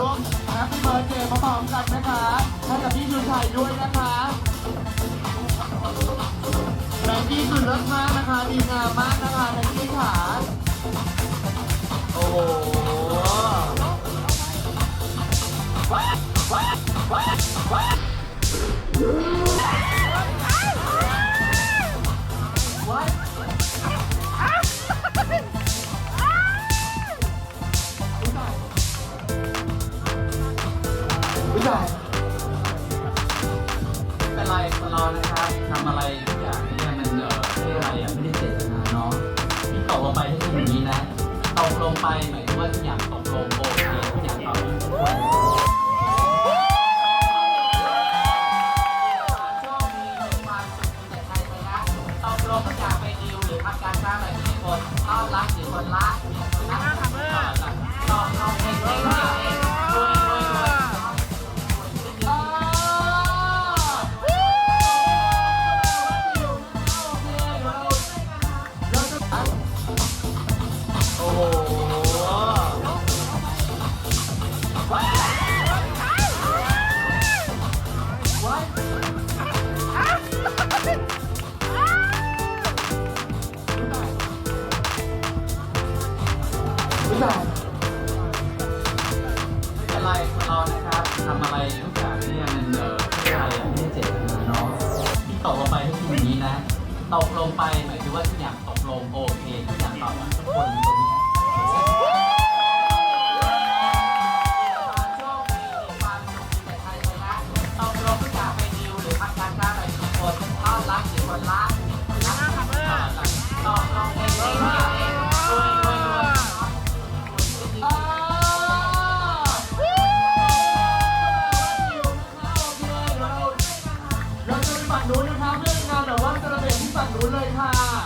ร่วมแฮปปี้เบิร์ดเดย์พร้อมกันนะคะให้กับพี่ชูชัยด้วยนะคะแบงกี้คือเลิศมากนะคะ ดีงามมากนะคะแบงกี้ขาโอ้โห เรานะครับทำอะไรอย่างเนี่ยมันเออไม่อะไรอะไม่ได้เจตนาเนาะที่ตกลงไปให้เป็นอย่างนี้นะตกลงไปหมายถึงว่าอย่างตกลงโอเคอย่างตอบรับทุกคนโชคดีมีควาต่ชัยชนะตกลงทุกองรือทำการค้าอะไรที่คนต้อนรับหรือคนรักมีคนรักตอบลงเองเองเองเอง ผู้ชายไม่เป็นไรคนเรานะครับทำอะไรทุกอย่างเนี่ยมันเออไม่อะไรอะไม่ได้เจตนาเนาะที่ตกลงไปให้เป็นอย่างนี้นะตกลงไปหมายถึงว่าทุกอย่างตกลงโอเคทุกอย่างตอบรับทุกคนตรงนี้โชคดีมีความสุขมีแต่ชัยนะตกลงทุกอย่างไปดีลหรือทำการค้าอะไรทุกคนต้อนรับหรือคนรักมี คุณเลยค่ะ